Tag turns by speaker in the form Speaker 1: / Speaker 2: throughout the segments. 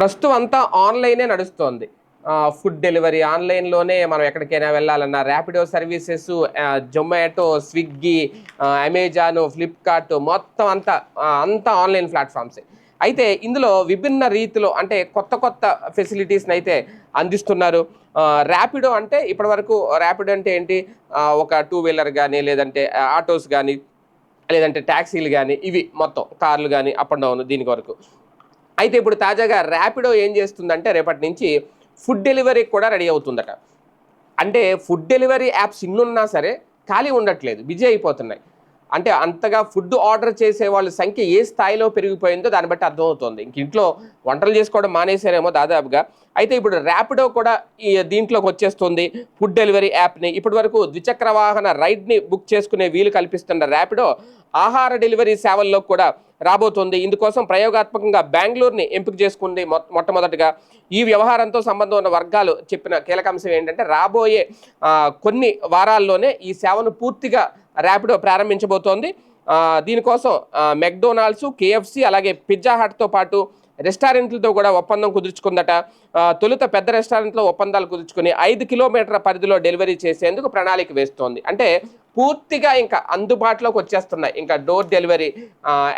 Speaker 1: ప్రస్తుతం అంతా ఆన్లైనే నడుస్తోంది. ఫుడ్ డెలివరీ ఆన్లైన్లోనే మనం ఎక్కడికైనా వెళ్ళాలన్నా ర్యాపిడో సర్వీసెస్ జొమాటో స్విగ్గీ అమెజాన్ ఫ్లిప్కార్ట్ మొత్తం అంతా అంతా ఆన్లైన్ ప్లాట్ఫామ్సే. అయితే ఇందులో విభిన్న రీతిలో అంటే కొత్త కొత్త ఫెసిలిటీస్ని అయితే అందిస్తున్నారు. ర్యాపిడో అంటే ఇప్పటివరకు ర్యాపిడో అంటే ఏంటి? ఒక టూ వీలర్ కానీ లేదంటే ఆటోస్ కానీ లేదంటే ట్యాక్సీలు కానీ ఇవి మొత్తం కార్లు కానీ అప్ అండ్ డౌన్ దీని వరకు అయితే ఇప్పుడు తాజాగా ర్యాపిడో ఏం చేస్తుందంటే రేపటి నుంచి ఫుడ్ డెలివరీ కూడా రెడీ అవుతుందట. అంటే ఫుడ్ డెలివరీ యాప్స్ ఇన్నున్నా సరే ఖాళీ ఉండట్లేదు. బిజీ అయిపోతున్నాయి. అంటే అంతగా ఫుడ్ ఆర్డర్ చేసే వాళ్ళ సంఖ్య ఏ స్థాయిలో పెరిగిపోయిందో దాన్ని బట్టి అర్థమవుతుంది. ఇంక ఇంట్లో వంటలు చేసుకోవడం మానేశారేమో దాదాపుగా. అయితే ఇప్పుడు ర్యాపిడో కూడా ఈ దీంట్లోకి వచ్చేస్తుంది. ఫుడ్ డెలివరీ యాప్ని. ఇప్పటి వరకు ద్విచక్ర వాహన రైడ్ని బుక్ చేసుకునే వీలు కల్పిస్తున్న ర్యాపిడో ఆహార డెలివరీ సేవల్లో కూడా రాబోతోంది. ఇందుకోసం ప్రయోగాత్మకంగా బెంగళూరుని ఎంపిక చేసుకుంది మొ- మొట్టమొదటిగా. ఈ వ్యవహారంతో సంబంధం ఉన్న వర్గాలు చెప్పిన కీలక అంశం ఏంటంటే రాబోయే కొన్ని వారాల్లోనే ఈ సేవను పూర్తిగా ర్యాపిడో ప్రారంభించబోతోంది. దీనికోసం మెక్డోనాల్డ్స్ మెక్డొనాల్డ్స్ కేఎఫ్సి అలాగే పిజ్జా హట్తో పాటు రెస్టారెంట్లతో కూడా ఒప్పందం కుదుర్చుకుందట. తొలుత పెద్ద రెస్టారెంట్లో ఒప్పందాలు కుదుర్చుకుని ఐదు కిలోమీటర్ల పరిధిలో డెలివరీ చేసేందుకు ప్రణాళిక వేస్తోంది. అంటే పూర్తిగా ఇంకా అందుబాటులోకి వచ్చేస్తున్నాయి. ఇంకా డోర్ డెలివరీ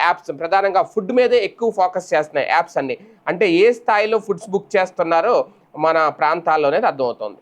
Speaker 1: యాప్స్ ప్రధానంగా ఫుడ్ మీదే ఎక్కువ ఫోకస్ చేస్తున్నాయి యాప్స్ అన్ని. అంటే ఏ స్థాయిలో ఫుడ్స్ బుక్ చేస్తున్నారో మన ప్రాంతాల్లోనే అర్థమవుతోంది.